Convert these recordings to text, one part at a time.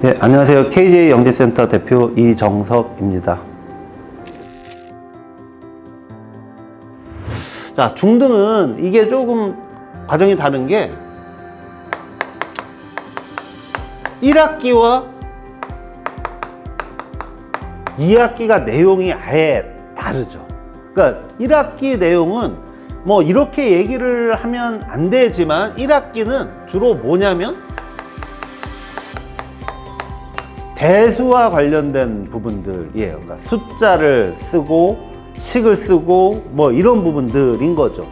네, 안녕하세요. KJ 영재센터 대표 이정석입니다. 자, 중등은 이게 조금 과정이 다른 게 1학기와 2학기가 내용이 아예 다르죠. 그러니까 1학기 내용은 뭐 이렇게 얘기를 하면 안 되지만 1학기는 주로 뭐냐면 대수와 관련된 부분들이에요. 그러니까 숫자를 쓰고 식을 쓰고 뭐 이런 부분들인 거죠.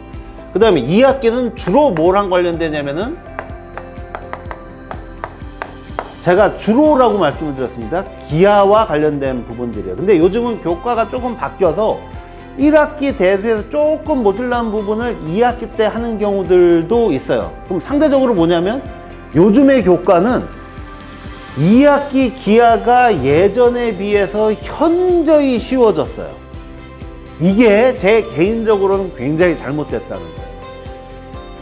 그 다음에 2학기는 주로 뭐랑 관련되냐면은 제가 주로라고 말씀을 드렸습니다. 기하와 관련된 부분들이에요. 근데 요즘은 교과가 조금 바뀌어서 1학기 대수에서 조금 모질란 부분을 2학기 때 하는 경우들도 있어요. 그럼 상대적으로 뭐냐면 요즘의 교과는 2학기 기하가 예전에 비해서 현저히 쉬워졌어요. 이게 제 개인적으로는 굉장히 잘못됐다는 거예요.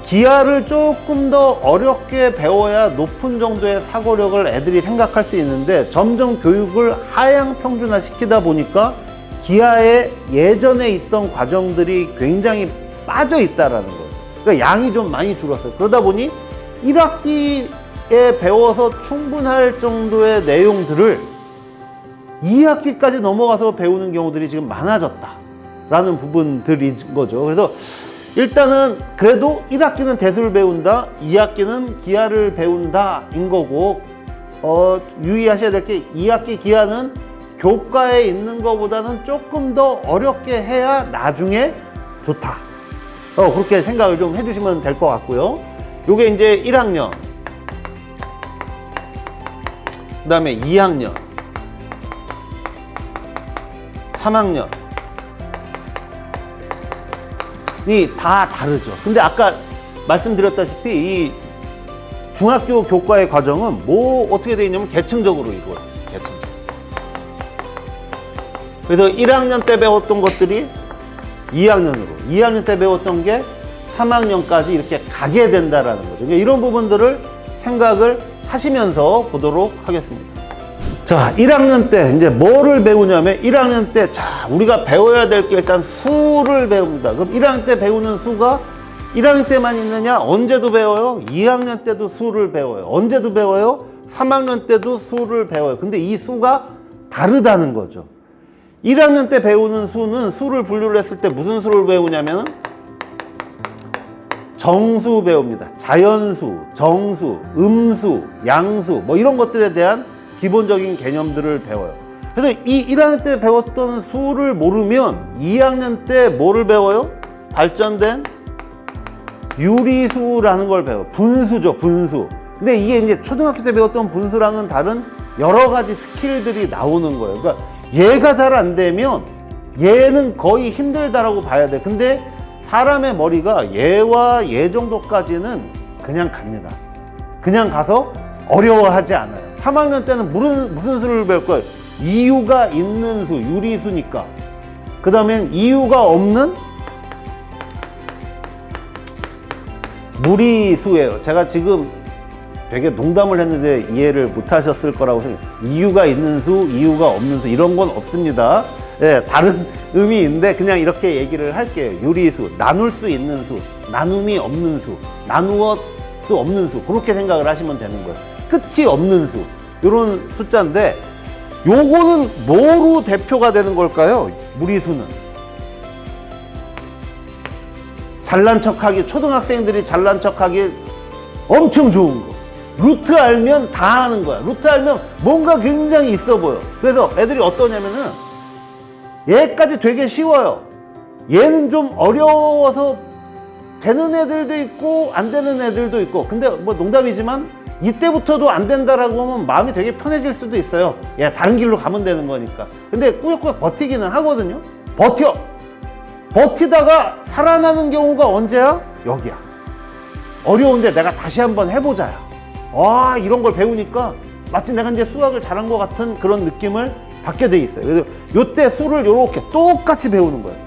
기하를 조금 더 어렵게 배워야 높은 정도의 사고력을 애들이 생각할 수 있는데 점점 교육을 하향 평준화 시키다 보니까 기하에 예전에 있던 과정들이 굉장히 빠져 있다라는 거예요. 그러니까 양이 좀 많이 줄었어요. 그러다 보니 1학기 에 배워서 충분할 정도의 내용들을 2학기까지 넘어가서 배우는 경우들이 지금 많아졌다라는 부분들인 거죠. 그래서 일단은 그래도 1학기는 대수를 배운다, 2학기는 기하를 배운다인 거고, 어, 유의하셔야 될 게 2학기 기하는 교과에 있는 것보다는 조금 더 어렵게 해야 나중에 좋다. 어, 그렇게 생각을 좀 해주시면 될 것 같고요. 요게 이제 1학년. 그 다음에 2학년. 3학년. 이다 다르죠. 근데 아까 말씀드렸다시피 이 중학교 교과의 과정은 뭐 어떻게 되어 있냐면 계층적으로 이루어져 있어요. 계층. 그래서 1학년 때 배웠던 것들이 2학년으로, 2학년 때 배웠던 게 3학년까지 이렇게 가게 된다라는 거죠. 그러니까 이런 부분들을 생각을 하시면서 보도록 하겠습니다. 자, 1학년 때 이제 뭐를 배우냐면 1학년 때 자, 우리가 배워야 될 게 일단 수를 배웁니다. 그럼 1학년 때 배우는 수가 1학년 때만 있느냐? 언제도 배워요. 2학년 때도 수를 배워요. 언제도 배워요. 3학년 때도 수를 배워요. 근데 이 수가 다르다는 거죠. 1학년 때 배우는 수는 수를 분류를 했을 때 무슨 수를 배우냐면 정수 배웁니다. 자연수, 정수, 음수, 양수 뭐 이런 것들에 대한 기본적인 개념들을 배워요. 그래서 이 1학년 때 배웠던 수를 모르면 2학년 때 뭐를 배워요? 발전된 유리수라는 걸 배워요. 분수죠, 분수. 근데 이게 이제 초등학교 때 배웠던 분수랑은 다른 여러 가지 스킬들이 나오는 거예요. 그러니까 얘가 잘 안 되면 얘는 거의 힘들다라고 봐야 돼. 근데 사람의 머리가 얘와 얘 정도까지는 그냥 갑니다. 그냥 가서 어려워하지 않아요. 3학년 때는 무슨, 무슨 수를 배울 거예요? 이유가 있는 수, 유리수니까. 그 다음엔 이유가 없는 무리수예요. 제가 지금 되게 농담을 했는데 이해를 못 하셨을 거라고 생각해요. 이유가 있는 수, 이유가 없는 수, 이런 건 없습니다. 예, 다른 의미인데 그냥 이렇게 얘기를 할게요. 유리수, 나눌 수 있는 수, 나눔이 없는 수, 나누어 수 없는 수, 그렇게 생각을 하시면 되는 거예요. 끝이 없는 수, 이런 숫자인데, 요거는 뭐로 대표가 되는 걸까요? 무리수는. 잘난 척하기, 초등학생들이 잘난 척하기 엄청 좋은 거. 루트 알면 다 하는 거야. 루트 알면 뭔가 굉장히 있어 보여. 그래서 애들이 어떠냐면은 얘까지 되게 쉬워요. 얘는 좀 어려워서 되는 애들도 있고 안 되는 애들도 있고 근데 뭐 농담이지만 이때부터도 안 된다라고 하면 마음이 되게 편해질 수도 있어요. 야 다른 길로 가면 되는 거니까. 근데 꾸역꾸역 버티기는 하거든요. 버텨. 버티다가 살아나는 경우가 언제야? 여기야. 어려운데 내가 다시 한번 해보자야. 아, 이런 걸 배우니까 마치 내가 이제 수학을 잘한 것 같은 그런 느낌을 받게 돼 있어요. 그래서 요때 수를 이렇게 똑같이 배우는 거예요.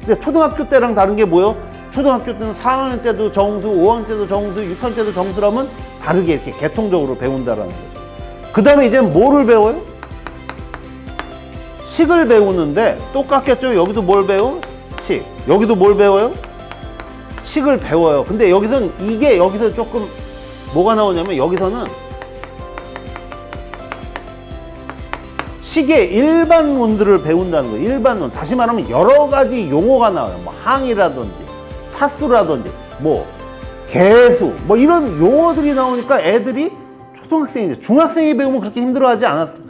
근데 초등학교 때랑 다른 게 뭐예요? 초등학교 때는 4학년 때도 정수, 5학년 때도 정수, 6학년 때도 정수라면 다르게 이렇게 개통적으로 배운다라는 거죠. 그 다음에 이제 뭐를 배워요? 식을 배우는데 똑같겠죠? 여기도 뭘 배워? 식. 여기도 뭘 배워요? 식을 배워요. 근데 여기서는 이게 여기서 조금 뭐가 나오냐면 여기서는 식의 일반론들을 배운다는 거예요. 일반론. 다시 말하면 여러 가지 용어가 나와요. 뭐 항이라든지 차수라든지 뭐 개수 뭐 이런 용어들이 나오니까 애들이 초등학생이죠. 중학생이 배우면 그렇게 힘들어하지 않았어요.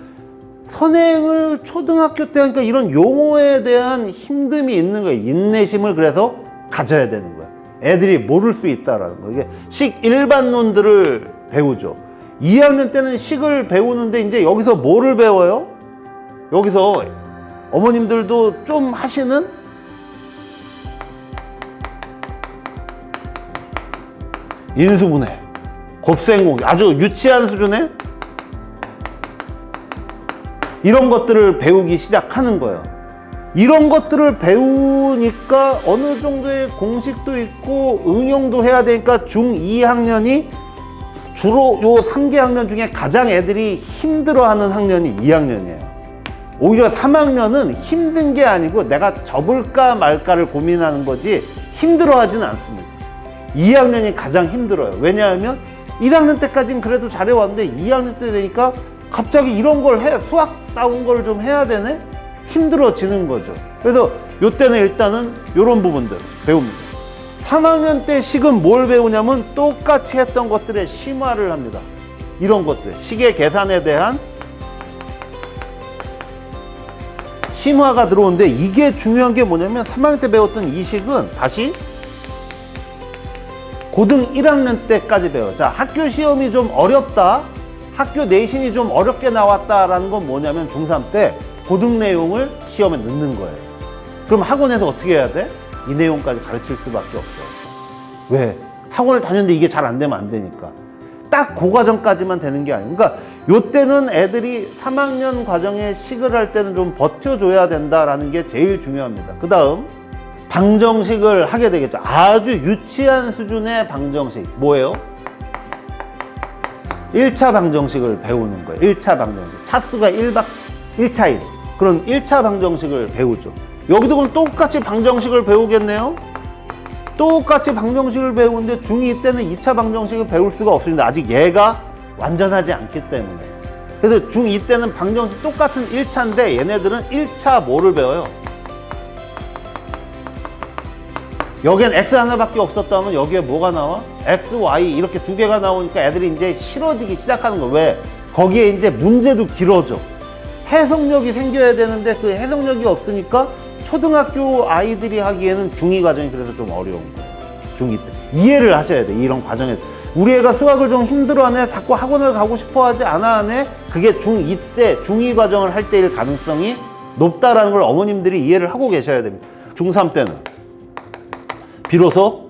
선행을 초등학교 때 하니까 이런 용어에 대한 힘듦이 있는 거예요. 인내심을 그래서 가져야 되는 거예요. 애들이 모를 수 있다라는 거. 이게 식 일반론들을 배우죠. 2학년 때는 식을 배우는데 이제 여기서 뭐를 배워요? 여기서 어머님들도 좀 하시는 인수분해, 곱셈공기 아주 유치한 수준의 이런 것들을 배우기 시작하는 거예요. 이런 것들을 배우니까 어느 정도의 공식도 있고 응용도 해야 되니까 중2학년이 주로 요 3개 학년 중에 가장 애들이 힘들어하는 학년이 2학년이에요. 오히려 3학년은 힘든 게 아니고 내가 접을까 말까를 고민하는 거지 힘들어 하지는 않습니다. 2학년이 가장 힘들어요. 왜냐하면 1학년 때까지는 그래도 잘해왔는데 2학년 때 되니까 갑자기 이런 걸 해, 수학 따온 걸좀 해야 되네? 힘들어지는 거죠. 그래서 요때는 일단은 이런 부분들 배웁니다. 3학년 때 식은 뭘 배우냐면 똑같이 했던 것들의 심화를 합니다. 이런 것들. 식의 계산에 대한 심화가 들어오는데 이게 중요한 게 뭐냐면 3학년 때 배웠던 이 식은 다시 고등 1학년 때까지 배워요. 자, 학교 시험이 좀 어렵다. 학교 내신이 좀 어렵게 나왔다라는 건 뭐냐면 중3 때 고등 내용을 시험에 넣는 거예요. 그럼 학원에서 어떻게 해야 돼? 이 내용까지 가르칠 수밖에 없어요. 왜? 학원을 다녔는데 이게 잘 안 되면 안 되니까. 딱 그 과정까지만 되는 게 아니고. 그러니까 요때는 애들이 3학년 과정에 식을 할 때는 좀 버텨줘야 된다라는 게 제일 중요합니다. 그 다음, 방정식을 하게 되겠죠. 아주 유치한 수준의 방정식. 뭐예요? 1차 방정식을 배우는 거예요. 1차 방정식. 차수가 1박 1차인 그런 1차 방정식을 배우죠. 여기도 그럼 똑같이 방정식을 배우겠네요. 똑같이 방정식을 배우는데 중2 때는 2차 방정식을 배울 수가 없습니다. 아직 얘가 완전하지 않기 때문에. 그래서 중2 때는 방정식 똑같은 1차인데 얘네들은 1차 뭐를 배워요? 여기엔 x 하나밖에 없었다면 여기에 뭐가 나와? x, y 이렇게 두 개가 나오니까 애들이 이제 싫어지기 시작하는 거야. 왜? 거기에 이제 문제도 길어져. 해석력이 생겨야 되는데 그 해석력이 없으니까 초등학교 아이들이 하기에는 중2 과정이 그래서 좀 어려운 거예요. 중2 때. 이해를 하셔야 돼. 이런 과정에. 우리 애가 수학을 좀 힘들어하네. 자꾸 학원을 가고 싶어 하지 않아 하네. 그게 중2 때, 중2 과정을 할 때일 가능성이 높다라는 걸 어머님들이 이해를 하고 계셔야 됩니다. 중3 때는. 비로소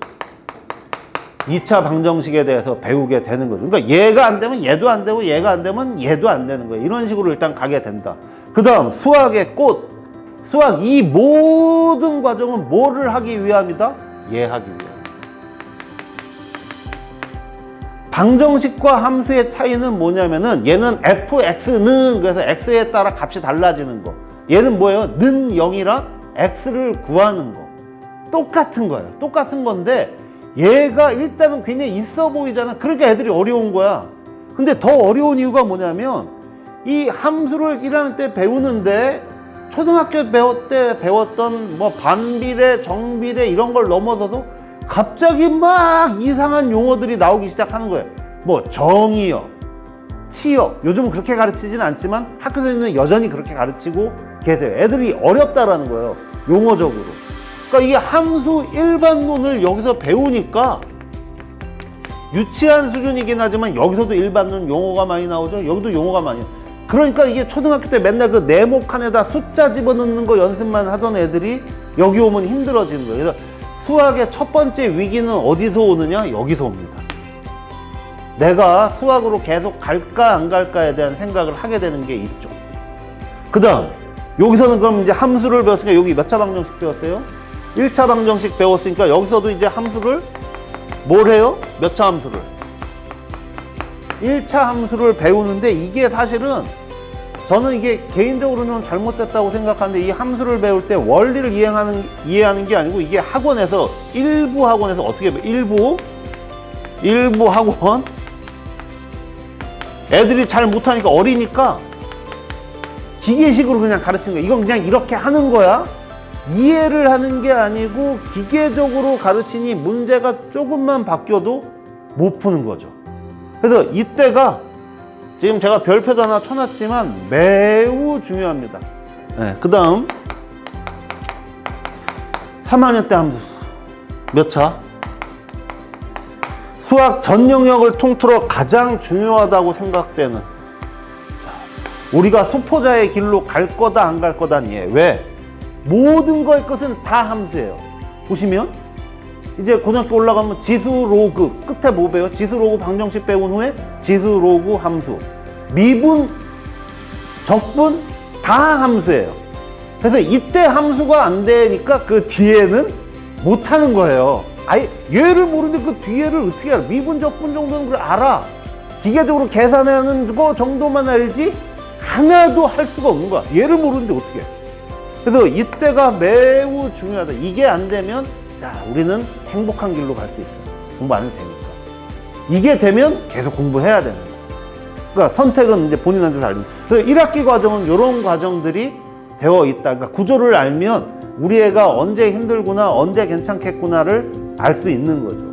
2차 방정식에 대해서 배우게 되는 거죠. 그러니까 얘가 안 되면 얘도 안 되고 얘가 안 되면 얘도 안 되는 거예요. 이런 식으로 일단 가게 된다. 그 다음 수학의 꽃. 수학 이 모든 과정은 뭐를 하기 위함이다? 이해하기 위함. 방정식과 함수의 차이는 뭐냐면은 얘는 fx는 그래서 x에 따라 값이 달라지는 거. 얘는 뭐예요? 는 0이라 x를 구하는 거. 똑같은 거예요. 똑같은 건데 얘가 일단은 굉장히 있어 보이잖아. 그러니까 애들이 어려운 거야. 근데 더 어려운 이유가 뭐냐면 이 함수를 1학년 때 배우는데 초등학교 때 배웠던 뭐 반비례, 정비례 이런 걸 넘어서서 갑자기 막 이상한 용어들이 나오기 시작하는 거예요. 뭐 정의역, 치역. 요즘은 그렇게 가르치지는 않지만 학교 선생님은 여전히 그렇게 가르치고 계세요. 애들이 어렵다라는 거예요. 용어적으로. 그러니까 이게 함수 일반론을 여기서 배우니까 유치한 수준이긴 하지만 여기서도 일반론 용어가 많이 나오죠. 여기도 용어가 많이. 그러니까 이게 초등학교 때 맨날 그 네모 칸에다 숫자 집어넣는 거 연습만 하던 애들이 여기 오면 힘들어지는 거예요. 그래서 수학의 첫 번째 위기는 어디서 오느냐? 여기서 옵니다. 내가 수학으로 계속 갈까 안 갈까에 대한 생각을 하게 되는 게 있죠. 그 다음, 여기서는 그럼 이제 함수를 배웠으니까 여기 몇 차 방정식 배웠어요? 1차 방정식 배웠으니까 여기서도 이제 함수를 뭘 해요? 몇 차 함수를? 1차 함수를 배우는데 이게 사실은 저는 이게 개인적으로는 잘못됐다고 생각하는데 이 함수를 배울 때 원리를 이해하는, 이해하는 게 아니고 이게 학원에서 일부 학원에서 어떻게 배 일부 일부 학원 애들이 잘 못하니까 어리니까 기계식으로 그냥 가르치는 거야. 이건 그냥 이렇게 하는 거야. 이해를 하는 게 아니고 기계적으로 가르치니 문제가 조금만 바뀌어도 못 푸는 거죠. 그래서 이때가 지금 제가 별표도 하나 쳐놨지만 매우 중요합니다. 네, 그 다음 3학년 때 함수 몇 차? 수학 전 영역을 통틀어 가장 중요하다고 생각되는 자, 우리가 소포자의 길로 갈 거다 안 갈 거다 예. 왜? 모든 거의 것은 다 함수예요. 보시면 이제 고등학교 올라가면 지수 로그 끝에 뭐 배워? 지수 로그 방정식 배운 후에 지수 로그 함수 미분 적분 다 함수예요. 그래서 이때 함수가 안 되니까 그 뒤에는 못 하는 거예요. 아예 얘를 모르는데 그 뒤에를 어떻게 알아? 미분 적분 정도는 그걸 알아. 기계적으로 계산하는 거 정도만 알지 하나도 할 수가 없는 거야. 얘를 모르는데 어떻게 해? 그래서 이때가 매우 중요하다. 이게 안 되면 자 우리는 행복한 길로 갈 수 있어요. 공부 안 해도 되니까. 이게 되면 계속 공부해야 되는 거야. 그러니까 선택은 이제 본인한테 달린. 그래서 1학기 과정은 이런 과정들이 되어 있다. 그러니까 구조를 알면 우리 애가 언제 힘들구나, 언제 괜찮겠구나를 알 수 있는 거죠.